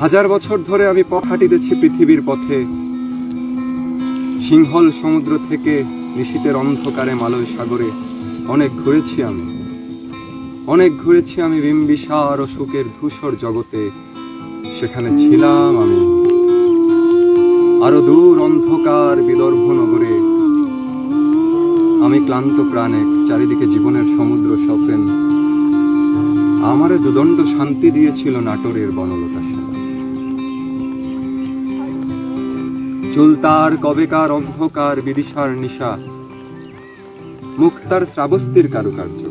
হাজার বছর ধরে আমি পথ হাঁটিতেছি পৃথিবীর পথে। সিংহল সমুদ্র থেকে নিশীতের অন্ধকারে মালয় সাগরে অনেক ঘুরেছি আমি। অনেক ঘুরেছি আমি বিম্বিসার ও সুখের ধূসর জগতে। সেখানে ছিলাম আমি। আরও দূর অন্ধকার বিদর্ভ নগরে। আমি ক্লান্ত প্রাণে চারিদিকে জীবনের সমুদ্র সফেন আমারে দুদণ্ড শান্তি দিয়েছিল নাটোরের বনলতা সেন। চুলতার কবেকার অন্ধকার বিদিশার নিশা। মুক্তার শ্রাবস্তির কারুকার্য।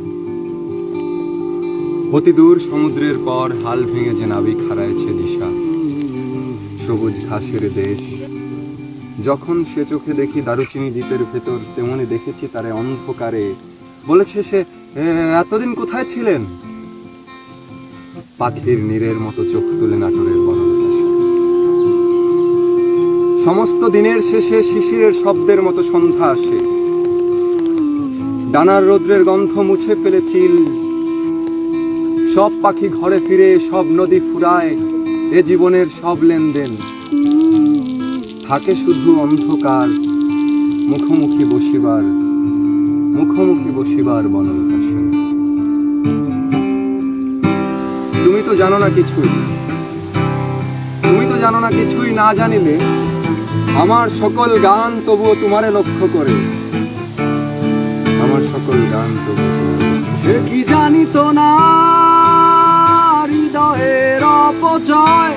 অতি দূর সমুদ্রের পর হাল ভেঙে যে নাবিক হারাইছে দিশা সবুজ ঘাসের দেশ। যখন সে চোখে দেখি দারুচিনি দ্বীপের ভেতর তেমনি দেখেছি তারে অন্ধকারে। বলেছে সে "এ, এতদিন কোথায় ছিলেন? পাখির নীরের মতো চোখ তুলে নাটোরের সেন। সমস্ত দিনের শেষে শিশিরের শব্দের মতো সন্ধ্যা আসে। ডানার রৌদ্রের গন্ধ মুছে ফেলে চিল। সব পাখি ঘরে ফিরে, সব নদী ফুরায়, এ জীবনের সব লেনদেন। থাকে শুধু অন্ধকার, মুখোমুখি বসিবার মুখোমুখি বসিবার বনলতা তুমি তো জানো না কিছুই। তুমি তো জানো না কিছুই না জানিলে আমার সকল গান তবুও তোমারে লক্ষ্য করে। আমার সকল গান তবু সে কি জানিত না হৃদয়ের অপচয়?